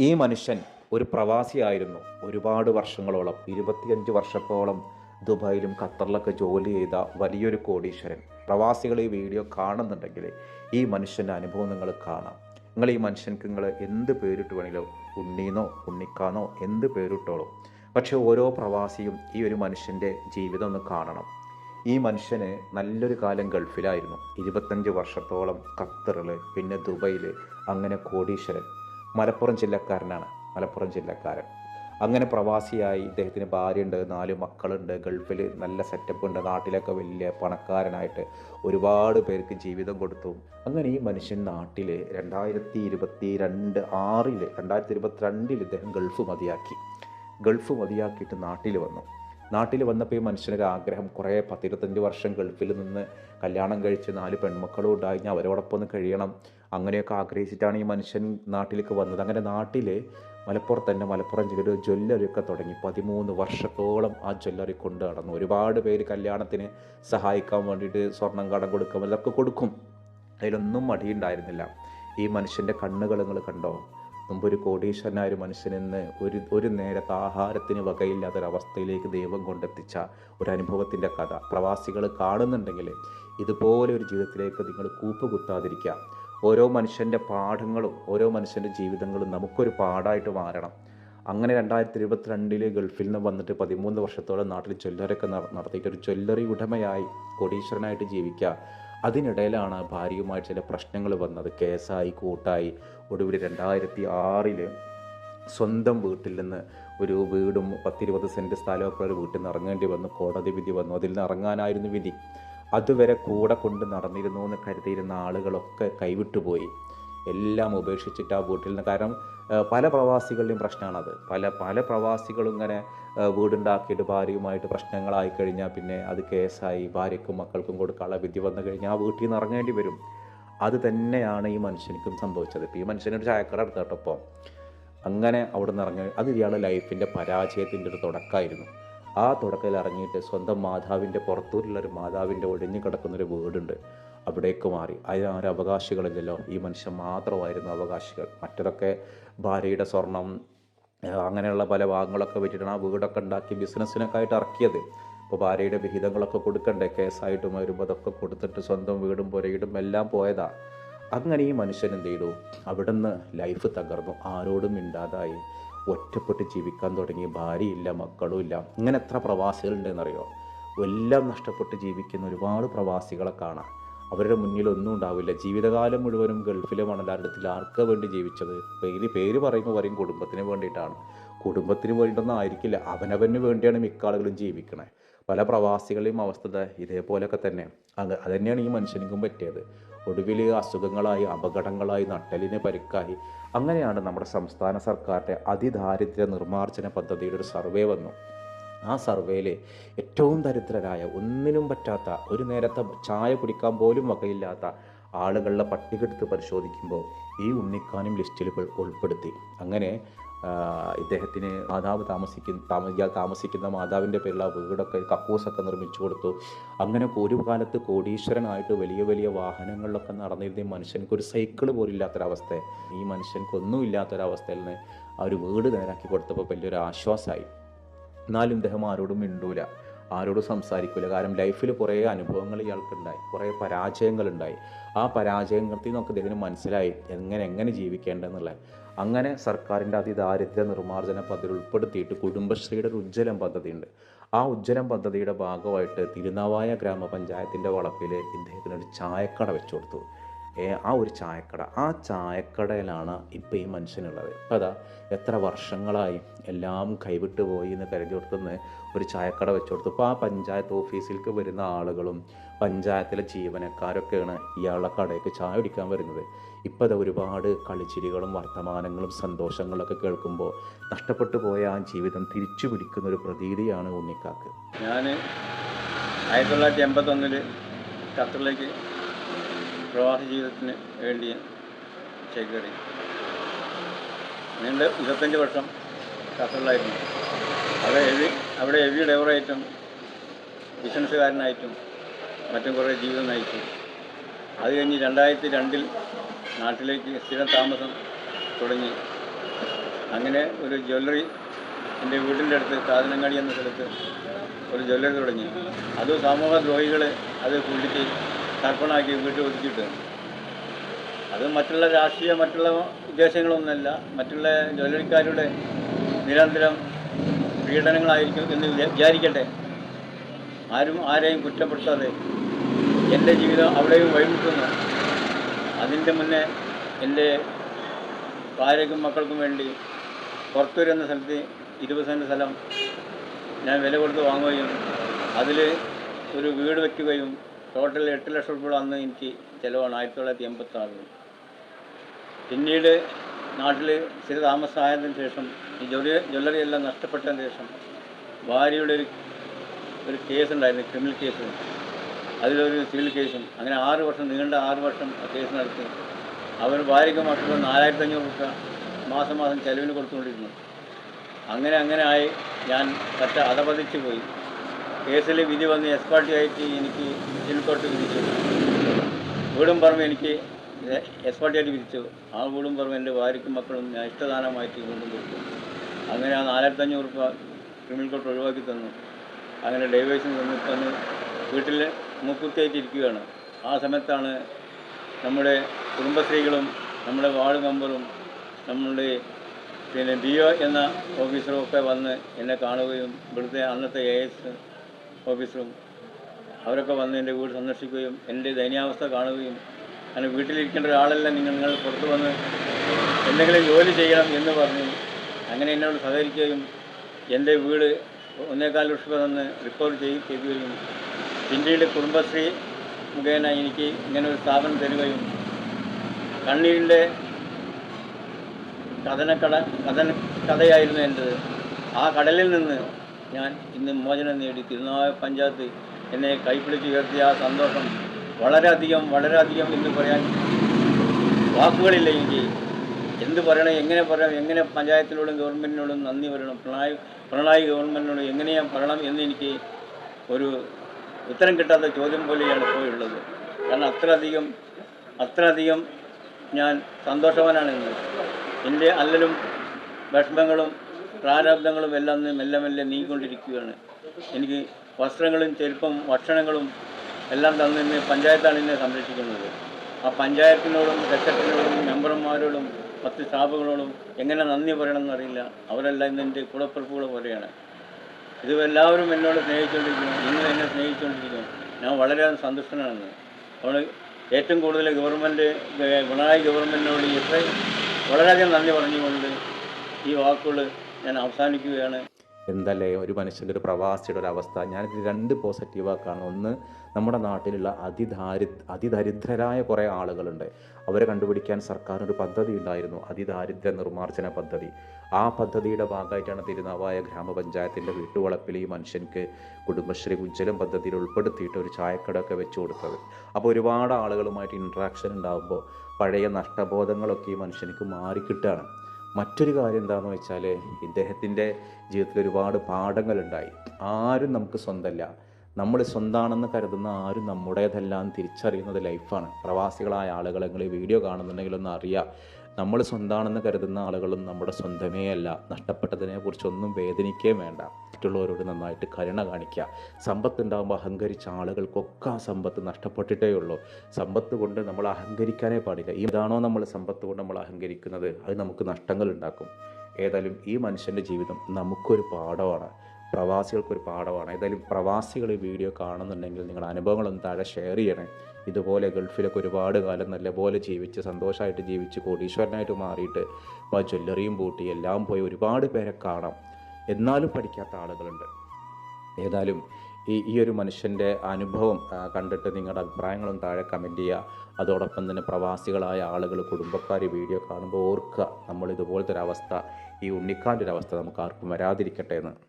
ഈ മനുഷ്യൻ ഒരു പ്രവാസിയായിരുന്നു. ഒരുപാട് വർഷങ്ങളോളം ഇരുപത്തിയഞ്ച് വർഷത്തോളം ദുബായിലും ഖത്തറിലൊക്കെ ജോലി ചെയ്ത വലിയൊരു കോടീശ്വരൻ. പ്രവാസികൾ ഈ വീഡിയോ കാണുന്നുണ്ടെങ്കിൽ ഈ മനുഷ്യന്റെ അനുഭവം നിങ്ങൾ കാണാം. നിങ്ങൾ ഈ മനുഷ്യൻക്ക് നിങ്ങൾ എന്ത് പേരിട്ട് വേണമെങ്കിലും ഉണ്ണീന്നോ ഉണ്ണിക്കാന്നോ എന്ത് പേരിട്ടോളൂ. പക്ഷേ ഓരോ പ്രവാസിയും ഈ ഒരു മനുഷ്യന്റെ ജീവിതം ഒന്ന് കാണണം. ഈ മനുഷ്യന് നല്ലൊരു കാലം ഗൾഫിലായിരുന്നു. ഇരുപത്തഞ്ച് വർഷത്തോളം ഖത്തറിൽ പിന്നെ ദുബൈയിൽ അങ്ങനെ കോടീശ്വരൻ മലപ്പുറം ജില്ലക്കാരനാണ്. മലപ്പുറം ജില്ലക്കാരൻ. അങ്ങനെ പ്രവാസിയായി ഇദ്ദേഹത്തിന് ഭാര്യയുണ്ട് നാല് മക്കളുണ്ട് ഗൾഫിൽ നല്ല സെറ്റപ്പ് ഉണ്ട് നാട്ടിലൊക്കെ വലിയ പണക്കാരനായിട്ട് ഒരുപാട് പേർക്ക് ജീവിതം കൊടുത്തു. അങ്ങനെ ഈ മനുഷ്യൻ നാട്ടിൽ രണ്ടായിരത്തി ഇരുപത്തി രണ്ട് ആറിൽ രണ്ടായിരത്തി ഇരുപത്തി രണ്ടിൽ ഇദ്ദേഹം ഗൾഫ് മതിയാക്കി. ഗൾഫ് മതിയാക്കിയിട്ട് നാട്ടിൽ വന്നു. നാട്ടിൽ വന്നപ്പോൾ ഈ മനുഷ്യനൊരു ആഗ്രഹം കുറേ പത്തിരുപത്തഞ്ച് വർഷം ഗൾഫിൽ നിന്ന് കല്യാണം കഴിച്ച് നാല് പെൺമക്കളും ഉണ്ടായി. ഞാൻ അവരോടൊപ്പം ഒന്ന് കഴിയണം. അങ്ങനെയൊക്കെ ആഗ്രഹിച്ചിട്ടാണ് ഈ മനുഷ്യൻ നാട്ടിലേക്ക് വന്നത്. അങ്ങനെ നാട്ടിൽ മലപ്പുറത്ത് തന്നെ മലപ്പുറം ജില്ലയിൽ ഒരു ജ്വല്ലറിയൊക്കെ തുടങ്ങി. പതിമൂന്ന് വർഷത്തോളം ആ ജ്വല്ലറി കൊണ്ട് നടന്നു. ഒരുപാട് പേര് കല്യാണത്തിന് സഹായിക്കാൻ വേണ്ടിയിട്ട് സ്വർണം കടം കൊടുക്കും ഇതൊക്കെ കൊടുക്കും. അതിലൊന്നും മടിയുണ്ടായിരുന്നില്ല. ഈ മനുഷ്യന്റെ കണ്ണുകൾ നിങ്ങൾ കണ്ടോ? ഒരു കോടീശ്വരനായ ഒരു മനുഷ്യനെന്ന് ഒരു ഒരു നേരത്തെ ആഹാരത്തിന് വകയില്ലാത്തൊരവസ്ഥയിലേക്ക് ദൈവം കൊണ്ടെത്തിച്ച ഒരു അനുഭവത്തിന്റെ കഥ. പ്രവാസികൾ കാണുന്നുണ്ടെങ്കിൽ ഇതുപോലെ ഒരു ജീവിതത്തിലേക്ക് നിങ്ങൾ കൂപ്പ് കുത്താതിരിക്കുക ഓരോ മനുഷ്യന്റെ പാഠങ്ങളും ഓരോ മനുഷ്യന്റെ ജീവിതങ്ങളും നമുക്കൊരു പാഠമായിട്ട് മാറണം. അങ്ങനെ രണ്ടായിരത്തി ഇരുപത്തിരണ്ടിൽ ഗൾഫിൽ നിന്ന് വന്നിട്ട് പതിമൂന്ന് വർഷത്തോളം നാട്ടിൽ ചൊല്ലറൊക്കെ നട- നടത്തിയിട്ട് ഒരു ചൊല്ലറി ഉടമയായി കോടീശ്വരനായിട്ട് ജീവിക്കുക. അതിനിടയിലാണ് ഭാര്യയുമായി ചില പ്രശ്നങ്ങൾ വന്നത്. കേസായി കൂട്ടായി. ഒടുവിൽ രണ്ടായിരത്തി ആറിൽ സ്വന്തം വീട്ടിൽ നിന്ന് ഒരു വീടും പത്തിരുപത് സെന്റ് സ്ഥലമൊക്കെ ഒരു വീട്ടിൽ നിന്ന് ഇറങ്ങേണ്ടി വന്നു. കോടതി വിധി വന്നു. അതിൽ നിന്ന് ഇറങ്ങാനായിരുന്നു വിധി. അതുവരെ കൂടെ കൊണ്ട് നടന്നിരുന്നു എന്ന് കരുതിയിരുന്ന ആളുകളൊക്കെ കൈവിട്ടുപോയി. എല്ലാം ഉപേക്ഷിച്ചിട്ട് ആ വീട്ടിൽ നിന്ന്. കാരണം പല പ്രവാസികളുടെയും പ്രശ്നമാണത്. പല പല പ്രവാസികളും ഇങ്ങനെ വീടുണ്ടാക്കിയിട്ട് ഭാര്യയുമായിട്ട് പ്രശ്നങ്ങളായി കഴിഞ്ഞാൽ പിന്നെ അത് കേസായി ഭാര്യക്കും മക്കൾക്കും കൊടുക്കാനുള്ള വിധി വന്നു കഴിഞ്ഞാൽ ആ വീട്ടിൽ നിന്ന് ഇറങ്ങേണ്ടി വരും. അത് തന്നെയാണ് ഈ മനുഷ്യനിക്കും സംഭവിച്ചത്. ഇപ്പോൾ ഈ മനുഷ്യനൊരു ചായക്കട എടുത്തോട്ടപ്പോൾ അങ്ങനെ അവിടെ നിന്ന് ഇറങ്ങി അത് ഇയാളുടെ ലൈഫിന്റെ പരാജയത്തിന്റെ ഒരു തുടക്കമായിരുന്നു. ആ തുടക്കയിൽ ഇറങ്ങിയിട്ട് സ്വന്തം മാതാവിന്റെ പുറത്തൂരുള്ളൊരു മാതാവിന്റെ ഒഴിഞ്ഞു കിടക്കുന്നൊരു വീടുണ്ട്. അവിടേക്ക് മാറി. അതിനാരും അവകാശികളില്ലല്ലോ. ഈ മനുഷ്യൻ മാത്രമായിരുന്നു അവകാശികൾ. മറ്റതൊക്കെ ഭാര്യയുടെ സ്വർണം അങ്ങനെയുള്ള പല ഭാഗങ്ങളൊക്കെ വെച്ചിട്ടാണ് ആ വീടൊക്കെ ഉണ്ടാക്കി ബിസിനസ്സിനൊക്കെ ആയിട്ട് ഇറക്കിയത്. ഇപ്പോൾ ഭാര്യയുടെ വിഹിതങ്ങളൊക്കെ കൊടുക്കണ്ടേ? കേസായിട്ടും വരുമ്പോൾ അതൊക്കെ കൊടുത്തിട്ട് സ്വന്തം വീടും പുരയിടും എല്ലാം പോയതാ. അങ്ങനെ ഈ മനുഷ്യൻ എന്ത് ചെയ്തു? അവിടുന്ന് ലൈഫ് തകർന്നു. ആരോടും മിണ്ടാതായി. ഒറ്റപ്പെട്ട് ജീവിക്കാൻ തുടങ്ങി. ഭാര്യയില്ല മക്കളും ഇല്ല. ഇങ്ങനെ എത്ര പ്രവാസികളുണ്ടെന്നറിയോ? എല്ലാം നഷ്ടപ്പെട്ട് ജീവിക്കുന്ന ഒരുപാട് പ്രവാസികളെ കാണാം. അവരുടെ മുന്നിൽ ഒന്നും ഉണ്ടാവില്ല. ജീവിതകാലം മുഴുവനും ഗൾഫിലെ മണലാരടത്തിൽ ആർക്കാ വേണ്ടി ജീവിച്ചത്? പേര് പേര് പറയുമ്പോൾ പറയും കുടുംബത്തിന് വേണ്ടിയിട്ടാണ്. കുടുംബത്തിന് വേണ്ടിയിട്ടൊന്നും ആയിരിക്കില്ല. അവനവന് വേണ്ടിയാണ് മിക്ക ആളുകളും ജീവിക്കണേ. പല പ്രവാസികളെയും അവസ്ഥ ഇതേപോലെയൊക്കെ തന്നെ. അത് അതുതന്നെയാണ് ഈ മനുഷ്യനിക്കും പറ്റിയത്. ഒടുവിൽ അസുഖങ്ങളായി അപകടങ്ങളായി നട്ടലിന് പരിക്കായി. അങ്ങനെയാണ് നമ്മുടെ സംസ്ഥാന സർക്കാരിന്റെ അതിദാരിദ്ര്യ നിർമ്മാർജന പദ്ധതിയുടെ ഒരു സർവേ വന്നു. ആ സർവേയിൽ ഏറ്റവും ദരിദ്രരായ ഒന്നിനും പറ്റാത്ത ഒരു നേരത്തെ ചായ കുടിക്കാൻ പോലും വകയില്ലാത്ത ആളുകളുടെ പട്ടിക എടുത്ത് പരിശോധിക്കുമ്പോൾ ഈ ഉണ്ണിക്കാനും ലിസ്റ്റിൽ ഉൾപ്പെടുത്തി. അങ്ങനെ ഇദ്ദേഹത്തിന് മാതാവ് താമസിക്കുന്ന താമ ഇയാൾ താമസിക്കുന്ന മാതാവിന്റെ പേരിലുള്ള വീടൊക്കെ കക്കൂസൊക്കെ നിർമ്മിച്ചു കൊടുത്തു. അങ്ങനെ ഒരു കാലത്ത് കോടീശ്വരനായിട്ട് വലിയ വലിയ വാഹനങ്ങളിലൊക്കെ നടന്നിരുന്ന ഈ ഒരു സൈക്കിൾ പോലും ഇല്ലാത്തൊരവസ്ഥ. ഈ മനുഷ്യൻക്കൊന്നും ഇല്ലാത്തൊരവസ്ഥയിൽ നിന്ന് ആ ഒരു വീട് നേരാക്കി കൊടുത്തപ്പോൾ വലിയൊരു ആശ്വാസമായി. എന്നാലും ഇദ്ദേഹം ആരോടും മിണ്ടൂല. ആരോടും സംസാരിക്കില്ല കാരണം ലൈഫിൽ കുറേ അനുഭവങ്ങൾ ഇയാൾക്കുണ്ടായി. കുറേ പരാജയങ്ങളുണ്ടായി. ആ പരാജയങ്ങളിൽ നിന്നൊക്കെ ഇദ്ദേഹത്തിന് മനസ്സിലായി എങ്ങനെ എങ്ങനെ ജീവിക്കേണ്ടതെന്നുള്ളത്. അങ്ങനെ സർക്കാരിന്റെ അതിദാരിദ്ര്യ നിർമ്മാർജന പദ്ധതി ഉൾപ്പെടുത്തിയിട്ട് കുടുംബശ്രീയുടെ ഒരു ഉജ്ജ്വലം പദ്ധതിയുണ്ട്. ആ ഉജ്ജ്വലം പദ്ധതിയുടെ ഭാഗമായിട്ട് തിരുനാവായ ഗ്രാമപഞ്ചായത്തിന്റെ വളപ്പിൽ ഇദ്ദേഹത്തിനൊരു ചായക്കട വെച്ചു കൊടുത്തു. ആ ഒരു ചായക്കട. ആ ചായക്കടയിലാണ് ഇപ്പോൾ ഈ മനുഷ്യനുള്ളത്. ഇപ്പം അതാ എത്ര വർഷങ്ങളായി എല്ലാം കൈവിട്ട് പോയി എന്ന് കരുതി കൊടുത്തുനിന്ന് ഒരു ചായക്കട വെച്ചു കൊടുത്തു ഇപ്പോൾ ആ പഞ്ചായത്ത് ഓഫീസിലേക്ക് വരുന്ന ആളുകളും പഞ്ചായത്തിലെ ജീവനക്കാരൊക്കെയാണ് ഇയാളുടെ കടയ്ക്ക് ചായ കുടിക്കാൻ വരുന്നത്. ഇപ്പോൾ അത് ഒരുപാട് കളിച്ചിരികളും വർത്തമാനങ്ങളും സന്തോഷങ്ങളൊക്കെ കേൾക്കുമ്പോൾ നഷ്ടപ്പെട്ടു പോയ ആ ജീവിതം തിരിച്ചു പിടിക്കുന്ന ഒരു പ്രതീതിയാണ് ഉണ്ണിക്കാക്ക്. ഞാൻ ആയിരത്തി തൊള്ളായിരത്തി എൺപത്തൊന്നിൽ ഖത്തറിലേക്ക് പ്രവാസി ജീവിതത്തിന് വേണ്ടി ചേക്കേറി നീണ്ട ഇരുപത്തഞ്ച് വർഷം ഖത്തറിലായിരുന്നു അവിടെ എവി അവിടെ എവി ഡ്രൈവറായിട്ടും ബിസിനസ്സുകാരനായിട്ടും മറ്റും കുറേ ജീവിതം നയിച്ചു. അത് കഴിഞ്ഞ് രണ്ടായിരത്തി രണ്ടിൽ നാട്ടിലേക്ക് സ്ഥിരം താമസം തുടങ്ങി. അങ്ങനെ ഒരു ജ്വല്ലറി എന്റെ വീടിന്റെ അടുത്ത് സാധനങ്ങാടി എന്ന സ്ഥലത്ത് ഒരു ജ്വല്ലറി തുടങ്ങി. അത് സമൂഹ ദ്രോഹികൾ അത് കുള്ളിച്ച് തർപ്പണമാക്കി വീട്ടിൽ ഒതുക്കിയിട്ട്. അത് മറ്റുള്ള രാഷ്ട്രീയ മറ്റുള്ള ഉദ്ദേശങ്ങളൊന്നുമല്ല. മറ്റുള്ള ജോലിക്കാരുടെ നിരന്തരം പീഡനങ്ങളായിരിക്കും എന്ന് വിചാ- വിചാരിക്കട്ടെ. ആരും ആരെയും കുറ്റപ്പെടുത്താതെ എന്റെ ജീവിതം അവിടെയും വഴിമുട്ടുന്നു. അതിന്റെ മുന്നേ എന്റെ ഭാര്യയ്ക്കും മക്കൾക്കും വേണ്ടി പുറത്തൂർ എന്ന സ്ഥലത്ത് ഇരുപത് സെന്റ് സ്ഥലം ഞാൻ വില കൊടുത്ത് വാങ്ങുകയും അതിൽ ഒരു വീട് വയ്ക്കുകയും ടോട്ടൽ എട്ട് ലക്ഷം രൂപ അന്ന് എനിക്ക് ചിലവാണ് ആയിരത്തി തൊള്ളായിരത്തി എൺപത്തി ആറിൽ പിന്നീട് നാട്ടിൽ സ്ഥിര താമസമായതിനു ശേഷം ഈ ജ്വല്ലറി ജ്വല്ലറി എല്ലാം നഷ്ടപ്പെട്ടതിന് ശേഷം ഭാര്യയുടെ ഒരു ഒരു കേസ് ഉണ്ടായിരുന്നു ക്രിമിനൽ കേസ്. അതിലൊരു സിവിൽ കേസും. അങ്ങനെ ആറ് വർഷം നീണ്ട ആറ് വർഷം ആ കേസ് നടത്തി. അവർ ഭാര്യയ്ക്ക് മാത്രം നാലായിരത്തി അഞ്ഞൂറ് രൂപ മാസം മാസം ചെലവിന് കൊടുത്തുകൊണ്ടിരുന്നു. അങ്ങനെ അങ്ങനെ ആയി ഞാൻ പറ്റ അധപതിച്ചു പോയി കേസിൽ വിധി വന്ന് എസ് പാർട്ടി ആയിട്ട് എനിക്ക് ജിൽ കോർട്ട് വിധിച്ചു. വീടും പറമ്പ് എനിക്ക് എസ് പാർട്ടി ആയിട്ട് വിധിച്ചു. ആ വീടും പറമ്പ് എന്റെ ഭാര്യയ്ക്കും മക്കളും ഞാൻ ഇഷ്ടദാനമായിട്ട് വീണ്ടും കൊടുത്തു. അങ്ങനെ ആ നാലായിരത്തി അഞ്ഞൂറ് രൂപ ക്രിമിനൽ കോർട്ട് ഒഴിവാക്കി തന്നു. അങ്ങനെ ഡൈവേഴ്സ് തന്നു. അന്ന് വീട്ടിൽ മുക്കുത്തേറ്റിരിക്കുകയാണ് ആ സമയത്താണ് നമ്മുടെ കുടുംബശ്രീകളും നമ്മുടെ വാർഡ് മെമ്പറും നമ്മളുടെ പിന്നെ ബി ഒ എന്ന ഓഫീസറും ഒക്കെ വന്ന് എന്നെ കാണുകയും ഇവിടുത്തെ അന്നത്തെ എ എസ് ഓഫീസറും അവരൊക്കെ വന്ന് എന്റെ വീട് സന്ദർശിക്കുകയും എന്റെ ദയനീയാവസ്ഥ കാണുകയും അങ്ങനെ വീട്ടിലിരിക്കേണ്ട ഒരാളല്ല നിങ്ങൾ പുറത്ത് വന്ന് എന്തെങ്കിലും ജോലി ചെയ്യണം എന്ന് പറഞ്ഞു അങ്ങനെ എന്നോട് സഹകരിക്കുകയും എന്റെ വീട് ഒന്നേകാൽ ലക്ഷം തന്ന് റിപ്പോർട്ട് ചെയ്ത് ചെയ്യുകയും പിന്നീട് കുടുംബശ്രീ മുഖേന എനിക്ക് ഇങ്ങനെ ഒരു സ്ഥാപനം തരികയും കണ്ണീരിന്റെ കഥനക്കട കഥന കഥയായിരുന്നു എന്റെത്. ആ കടലിൽ നിന്ന് ഞാൻ ഇന്ന് മോചനം നേടി. തിരുനാവായ പഞ്ചായത്ത് എന്നെ കൈപ്പിടിച്ച് ഉയർത്തിയ ആ സന്തോഷം വളരെയധികം വളരെയധികം എന്ന് പറയാൻ വാക്കുകളില്ല എനിക്ക് എന്ത് പറയണം എങ്ങനെ പറയണം എങ്ങനെ പഞ്ചായത്തിനോടും ഗവൺമെന്റിനോടും നന്ദി പറയണം പിണറായി പിണറായി ഗവൺമെന്റിനോട് എങ്ങനെ ഞാൻ പറയണം എന്ന് എനിക്ക് ഒരു ഉത്തരം കിട്ടാത്ത ചോദ്യം പോലെയാണ് ഇപ്പോൾ ഉള്ളത് കാരണം അത്രയധികം അത്രയധികം ഞാൻ സന്തോഷവാനാണ് ഇന്ന്. എന്റെ അല്ലലും വിഷമങ്ങളും പ്രാരാബ്ദങ്ങളും എല്ലാം മെല്ലെ മെല്ലെ നീങ്ങിക്കൊണ്ടിരിക്കുകയാണ്. എനിക്ക് വസ്ത്രങ്ങളും ചെരുപ്പും ഭക്ഷണങ്ങളും എല്ലാം തന്നെ പഞ്ചായത്താണ് എന്നെ സംരക്ഷിക്കുന്നത്. ആ പഞ്ചായത്തിനോടും സെക്രട്ടറിനോടും മെമ്പർമാരോടും മറ്റ് സ്റ്റാഫുകളോടും എങ്ങനെ നന്ദി പറയണമെന്നറിയില്ല അവരെല്ലാം ഇന്ന് എന്റെ കൂടപ്പിറപ്പുകൾ പോലെയാണ്. ഇത് എല്ലാവരും എന്നോട് സ്നേഹിച്ചുകൊണ്ടിരിക്കുന്നു നിങ്ങൾ എന്നെ സ്നേഹിച്ചുകൊണ്ടിരിക്കുന്നു ഞാൻ വളരെ സന്തുഷ്ടനാണ്. അതുകൊണ്ട് ഏറ്റവും കൂടുതൽ ഗവൺമെന്റ് പിണറായി ഗവൺമെന്റിനോട് ഇത്രയും വളരെയധികം നന്ദി പറഞ്ഞുകൊണ്ട് ഈ വാക്കുകൾ ഞാൻ അവസാനിക്കുകയാണ്. എന്തല്ലേ ഒരു മനുഷ്യന്റെ ഒരു പ്രവാസിയുടെ ഒരു അവസ്ഥ. ഞാനിത് രണ്ട് പോസിറ്റീവാക്കാണ് ഒന്ന് നമ്മുടെ നാട്ടിലുള്ള അതിദാരി അതിദരിദ്രരായ കുറേ ആളുകളുണ്ട്. അവരെ കണ്ടുപിടിക്കാൻ സർക്കാർ ഒരു പദ്ധതി ഉണ്ടായിരുന്നു. അതിദാരിദ്ര്യ നിർമ്മാർജന പദ്ധതി. ആ പദ്ധതിയുടെ ഭാഗമായിട്ടാണ് തിരുനാവായ ഗ്രാമപഞ്ചായത്തിന്റെ വീട്ടുവളപ്പിൽ ഈ മനുഷ്യൻക്ക് കുടുംബശ്രീ ഉജ്ജ്വലം പദ്ധതിയിൽ ഉൾപ്പെടുത്തിയിട്ട് ഒരു ചായക്കടയൊക്കെ വെച്ച് കൊടുത്തത്. അപ്പോൾ ഒരുപാട് ആളുകളുമായിട്ട് ഇൻട്രാക്ഷൻ ഉണ്ടാകുമ്പോൾ പഴയ നഷ്ടബോധങ്ങളൊക്കെ ഈ മനുഷ്യനിക്ക് മാറിക്കിട്ടുകയാണ് മറ്റൊരു കാര്യം എന്താണെന്ന് വെച്ചാൽ ഇദ്ദേഹത്തിന്റെ ജീവിതത്തിൽ ഒരുപാട് പാഠങ്ങളുണ്ടായി. ആരും നമുക്ക് സ്വന്തമല്ല നമ്മൾ സ്വന്താണെന്ന് കരുതുന്ന ആരും നമ്മുടേതല്ല തിരിച്ചറിയുന്നത് ലൈഫാണ് പ്രവാസികളായ ആളുകൾ നിങ്ങൾ വീഡിയോ കാണുന്നുണ്ടെങ്കിൽ ഒന്ന് അറിയുക നമ്മൾ സ്വന്തമാണെന്ന് കരുതുന്ന ആളുകളും നമ്മുടെ സ്വന്തമേ അല്ല. നഷ്ടപ്പെട്ടതിനെ കുറിച്ചൊന്നും വേദനിക്കുകയും വേണ്ട. മറ്റുള്ളവരോട് നന്നായിട്ട് കരുണ കാണിക്കുക. സമ്പത്ത് ഉണ്ടാകുമ്പോൾ അഹങ്കരിച്ച ആളുകൾക്കൊക്കെ ആ സമ്പത്ത് നഷ്ടപ്പെട്ടിട്ടേ ഉള്ളൂ. സമ്പത്ത് കൊണ്ട് നമ്മൾ അഹങ്കരിക്കാനേ പാടില്ല. ഇതാണോ നമ്മൾ സമ്പത്ത് കൊണ്ട് നമ്മൾ അഹങ്കരിക്കുന്നത്? അത് നമുക്ക് നഷ്ടങ്ങൾ ഉണ്ടാക്കും. ഏതായാലും ഈ മനുഷ്യന്റെ ജീവിതം നമുക്കൊരു പാഠമാണ്. പ്രവാസികൾക്കൊരു പാഠമാണ്. ഏതായാലും പ്രവാസികൾ ഈ വീഡിയോ കാണുന്നുണ്ടെങ്കിൽ നിങ്ങളുടെ അനുഭവങ്ങളൊന്ന് താഴെ ഷെയർ ചെയ്യണേ. ഇതുപോലെ ഗൾഫിലൊക്കെ ഒരുപാട് കാലം നല്ലപോലെ ജീവിച്ച് സന്തോഷമായിട്ട് ജീവിച്ച് കോടീശ്വരനായിട്ട് മാറിയിട്ട് ജ്വല്ലറിയും പൂട്ടി എല്ലാം പോയി ഒരുപാട് പേരെ കാണാം. എന്നാലും പഠിക്കാത്ത ആളുകളുണ്ട്. ഏതായാലും ഈ ഈ ഒരു മനുഷ്യന്റെ അനുഭവം കണ്ടിട്ട് നിങ്ങളുടെ അഭിപ്രായങ്ങളും താഴെ കമന്റ് ചെയ്യുക. അതോടൊപ്പം തന്നെ പ്രവാസികളായ ആളുകൾ കുടുംബക്കാർ വീഡിയോ കാണുമ്പോൾ ഓർക്കുക നമ്മൾ ഇതുപോലത്തെ ഒരു അവസ്ഥ ഈ ഉണ്ണിക്കാന്റെ ഒരു അവസ്ഥ നമുക്ക് ആർക്കും വരാതിരിക്കട്ടെ എന്ന്.